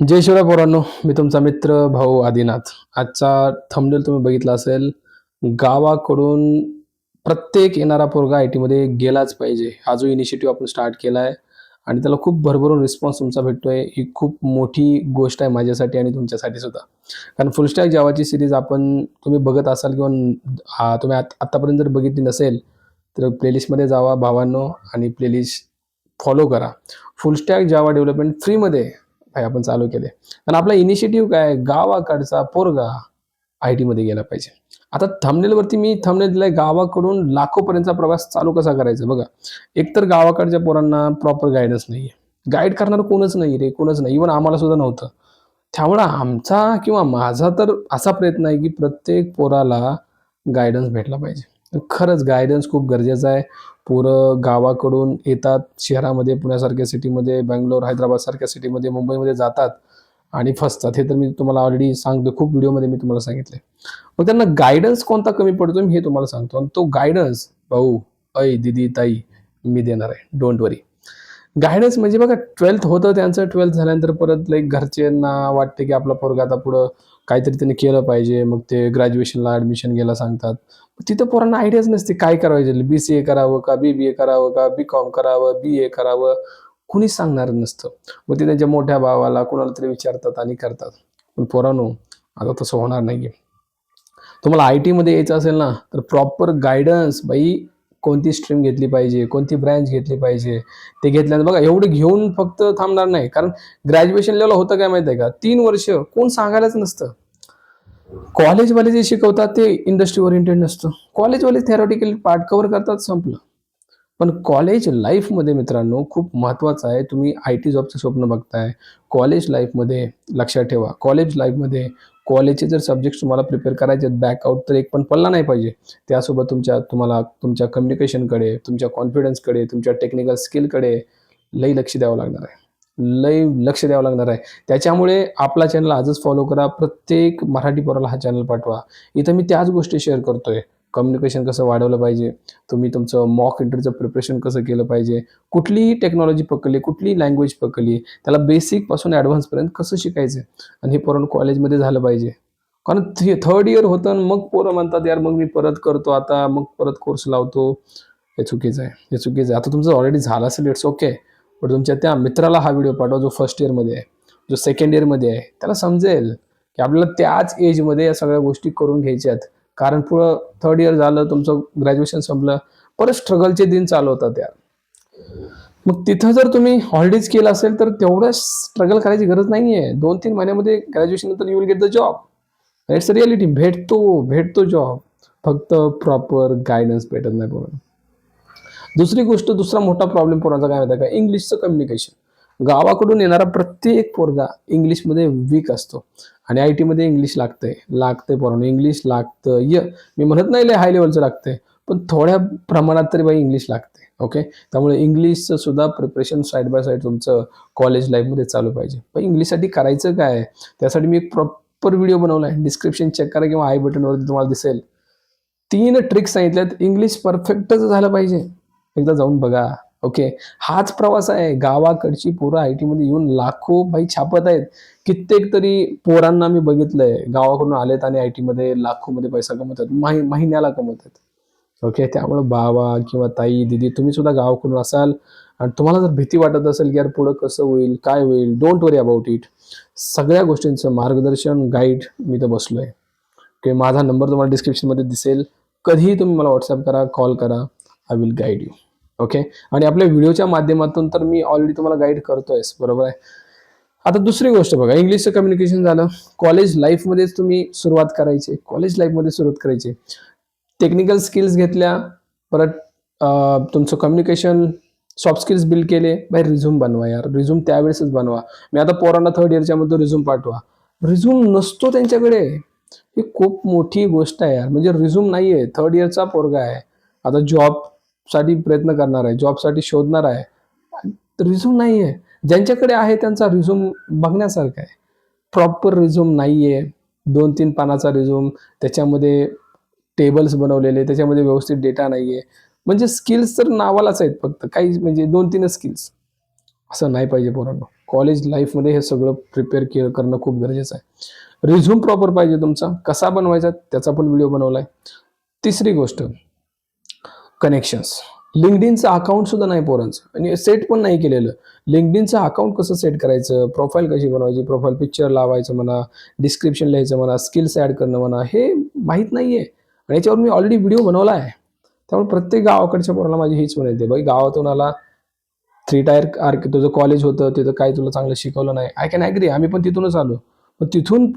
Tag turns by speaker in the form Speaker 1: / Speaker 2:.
Speaker 1: जय शिवराय पोरांनो मी तुमचा मित्र भाऊ आदिनाथ. आजचा थंबनेल तुम्ही बघितला असेल गावाकडून प्रत्येक येणारा पोरगा आय टीमध्ये गेलाच पाहिजे. हा जो इनिशिएटिव्ह आपण स्टार्ट केला आहे आणि त्याला खूप भरभरून रिस्पॉन्स तुमचा भेटतोय ही खूप मोठी गोष्ट आहे माझ्यासाठी आणि तुमच्यासाठी सुद्धा. कारण फुलस्टॅक जावाची सिरीज आपण तुम्ही बघत असाल किंवा तुम्ही आत आत्तापर्यंत जर बघितली नसेल तर प्लेलिस्टमध्ये जावा भावांनो आणि प्लेलिस्ट फॉलो करा. फुलस्टॅक जावा डेव्हलपमेंट फ्रीमध्ये भाई आपण चालू केले आणि आपला इनिशिएटिव्ह काय? गावाकडचा पोरगा आय टीमध्ये गेला पाहिजे. आता थंबनेलवरती मी थंबनेल दिलाय गावाकडून लाखोपर्यंतचा प्रवास चालू कसा करायचा? बघा एकतर गावाकडच्या पोरांना प्रॉपर गायडन्स नाहीये. गाईड करणार कोणच नाही रे कोणच नाही. इव्हन आम्हाला सुद्धा नव्हतं. त्यामुळं आमचा किंवा माझा तर असा प्रयत्न आहे की प्रत्येक पोराला गायडन्स भेटला पाहिजे. खरंच गायडन्स खूप गरजेचं आहे. पोरं गावाकडून येतात शहरामध्ये पुण्यासारख्या सिटीमध्ये बँगलोर हैदराबादसारख्या सिटीमध्ये मुंबईमध्ये जातात आणि फसतात. हे तर मी तुम्हाला ऑलरेडी सांगतो. खूप व्हिडिओमध्ये मी तुम्हाला सांगितले मग त्यांना गायडन्स कोणता कमी पडतो मी हे तुम्हाला सांगतो. आणि तो गायडन्स भाऊ ऐ दिदी ताई मी देणार आहे. डोंट वरी गायडन्स म्हणजे बघा ट्वेल्थ होतं त्यांचं ट्वेल्थ झाल्यानंतर परत लाईक घरच्यांना वाटते की आपला पोरगा आता पुढं काहीतरी त्यांनी केलं पाहिजे. मग ते ग्रॅज्युएशनला ॲडमिशन घ्यायला सांगतात. तिथं पोरांना आयडियाच नसते काय करायचे. बी सी ए करावं का बी बी ए करावं का बी कॉम करावं बी ए करावं कुणीच सांगणार नसतं. मग ते त्यांच्या मोठ्या भावाला कुणाला तरी विचारतात आणि करतात. पण पोरांनो आता तसं होणार नाही तुम्हाला आय टीमध्ये यायचं असेल ना तर प्रॉपर गायडन्स बाई कोणती स्ट्रीम घेतली पाहिजे कोणती ब्रँच घेतली पाहिजे ते घेतल्यानंतर बघा एवढं घेऊन फक्त थांबणार नाही. कारण ग्रॅज्युएशन लेवल होतं काय माहिती आहे का? तीन वर्ष कोण सांगायलाच नसतं. कॉलेजवाले जे शिकवतात ते इंडस्ट्री ओरिएंटेड नसतं. कॉलेजवाले थेरॉटिकल पार्ट कव्हर करतात संपलं. पण कॉलेज लाईफमध्ये मित्रांनो खूप महत्त्वाचं आहे. तुम्ही आय टी जॉबचं स्वप्न बघताय. कॉलेज लाईफमध्ये लक्षात ठेवा. कॉलेज लाईफमध्ये कॉलेजचे जर सब्जेक्ट तुम्हाला प्रिपेअर करायचे आहेत बॅकआउट तर एक पण पडला नाही पाहिजे. त्यासोबत तुमच्या तुम्हाला तुमच्या कम्युनिकेशनकडे तुमच्या कॉन्फिडन्सकडे तुमच्या टेक्निकल स्किलकडे लई लक्ष द्यावं लागणार आहे. लई लक्ष द्यावं लागणार आहे. त्याच्यामुळे आपला चॅनल आजच फॉलो करा. प्रत्येक मराठी पोराला हा चॅनल पाठवा. इथं मी त्याच गोष्टी शेअर करतोय. कम्युनिकेशन कसं वाढवलं पाहिजे? तुम्ही तुमचं मॉक इंटरचं प्रिपरेशन कसं केलं पाहिजे? कुठलीही टेक्नॉलॉजी पकडली कुठलीही लँग्वेज पकडली त्याला बेसिकपासून ॲडव्हान्सपर्यंत कसं शिकायचं? आणि हे पोरण कॉलेजमध्ये झालं पाहिजे. कारण थ्री थर्ड इयर होतं आणि मग पोरं म्हणतात यार मग मी परत करतो आता मग परत कोर्स लावतो. हे चुकीचं आहे हे चुकीचं आहे. आता तुमचं ऑलरेडी झालं असेल इट्स ओके पण तुमच्या त्या मित्राला हा व्हिडिओ पाठवा जो फर्स्ट इयरमध्ये आहे जो सेकंड इयरमध्ये आहे. त्याला समजेल की आपल्याला त्याच एजमध्ये या सगळ्या गोष्टी करून घ्यायच्या आहेत कारण पुढं थर्ड इयर झालं तुमचं ग्रॅज्युएशन संपलं परत स्ट्रगलचे दिन चालू होतात यार. मग तिथं जर तुम्ही हॉलिडेज केलं असेल तर तेवढं स्ट्रगल करायची गरज नाही आहे दोन तीन महिन्यामध्ये ग्रॅज्युएशन नंतर you will get the job it's reality भेटतो भेटतो जॉब फक्त प्रॉपर गायडन्स भेटत नाही पूर्ण दुसरी गोष्ट दुसरा मोठा प्रॉब्लेम पोरांचा काय माहिती का? इंग्लिशचं कम्युनिकेशन गावाकडून येणारा प्रत्येक पोरगा इंग्लिशमध्ये वीक असतो. आणि आय टीमध्ये इंग्लिश लागतंय. लागतंय पोरांनो इंग्लिश लागतं. य मी म्हणत नाही लय हाय लेवलचं लागतंय पण थोड्या प्रमाणात तरी बाई इंग्लिश लागते ओके त्यामुळे इंग्लिशचं सुद्धा प्रिपरेशन साईड बाय साईड तुमचं कॉलेज लाईफमध्ये चालू पाहिजे. पण इंग्लिशसाठी करायचं काय त्यासाठी मी एक प्रॉपर व्हिडिओ बनवला आहे डिस्क्रिप्शन चेक करा किंवा आय बटनवरती तुम्हाला दिसेल. तीन ट्रिक्स सांगितल्यात. इंग्लिश परफेक्टच झालं पाहिजे. एकदा जाऊन बघा. ओके हाच प्रवास आहे. गावाकडची पोरं आय टीमध्ये येऊन लाखो बाई छापत आहेत. कित्येक तरी पोरांना मी बघितलंय. गावाकडून आलेत आणि आय टीमध्ये लाखोमध्ये पैसा कमवतात माहि महिन्याला कमवतात ओके त्यामुळे बाबा किंवा ताई दिदी तुम्ही सुद्धा गावाकडून असाल आणि तुम्हाला जर भीती वाटत असेल की यार पुढं कसं होईल काय होईल डोंट वरी अबाउट इट सगळ्या गोष्टींचं मार्गदर्शन गाईड मी तर बसलोय. की माझा नंबर तुम्हाला डिस्क्रिप्शनमध्ये दिसेल. कधीही तुम्ही मला व्हॉट्सअप करा कॉल करा. I will guide you okay? आणि आपल्या व्हिडिओच्या माध्यमातून तर मी ऑलरेडी तुम्हाला गाईड करतोयस बरोबर आहे? आता दुसरी गोष्ट बघा इंग्लिशचं कम्युनिकेशन झालं. कॉलेज लाईफमध्येच तुम्ही सुरुवात करायची. कॉलेज लाईफमध्ये सुरुवात करायची. टेक्निकल स्किल्स घेतल्या परत तुमचं कम्युनिकेशन सॉफ्ट स्किल्स बिल्ड केले. बाय रिझ्यूम बनवा यार. रिझ्यूम त्यावेळेसच बनवा. मी आता पोरांना थर्ड इयरच्या मध्ये रिझ्यूम पाठवा. रिझ्यूम नसतो त्यांच्याकडे. ही खूप मोठी गोष्ट आहे यार. म्हणजे रिझ्यूम नाही आहे थर्ड इयरचा पोरगा आहे. आता जॉब साठी प्रयत्न करणार आहे जॉबसाठी शोधणार आहे. रिझ्यूम नाही आहे ज्यांच्याकडे आहे त्यांचा रिझ्यूम बघण्यासारखा आहे. प्रॉपर रिझ्यूम नाही आहे दोन तीन पानाचा रिझ्यूम त्याच्यामध्ये टेबल्स बनवलेले त्याच्यामध्ये व्यवस्थित डेटा नाही आहे म्हणजे स्किल्स तर नावालाच आहेत फक्त. काही म्हणजे दोन तीनच स्किल्स असं नाही पाहिजे पोरांनो. कॉलेज लाईफमध्ये हे सगळं प्रिपेअर के करणं खूप गरजेचं आहे. रिझ्यूम प्रॉपर पाहिजे तुमचा. कसा बनवायचा त्याचा पण व्हिडिओ बनवला आहे तिसरी गोष्ट कनेक्शन्स लिंकडिनचं अकाउंट सुद्धा नाही पोरांचं. आणि सेट पण नाही केलेलं. लिंकडिनचं अकाउंट कसं सेट करायचं? प्रोफाईल कशी बनवायची? प्रोफाईल पिक्चर लावायचं म्हणा डिस्क्रिप्शन लिहायचं म्हणा स्किल्स ॲड करणं म्हणा हे माहीत नाही आहे आणि याच्यावर मी ऑलरेडी व्हिडिओ बनवला आहे. त्यामुळे प्रत्येक गावाकडच्या पोराला माझी हीच म्हणायची बाई गावातून आला थ्री टायर आर तुझं कॉलेज होतं तिथं काय तुला चांगलं शिकवलं नाही. आय कॅन ॲग्री आम्ही पण तिथूनच आलो. मग तिथून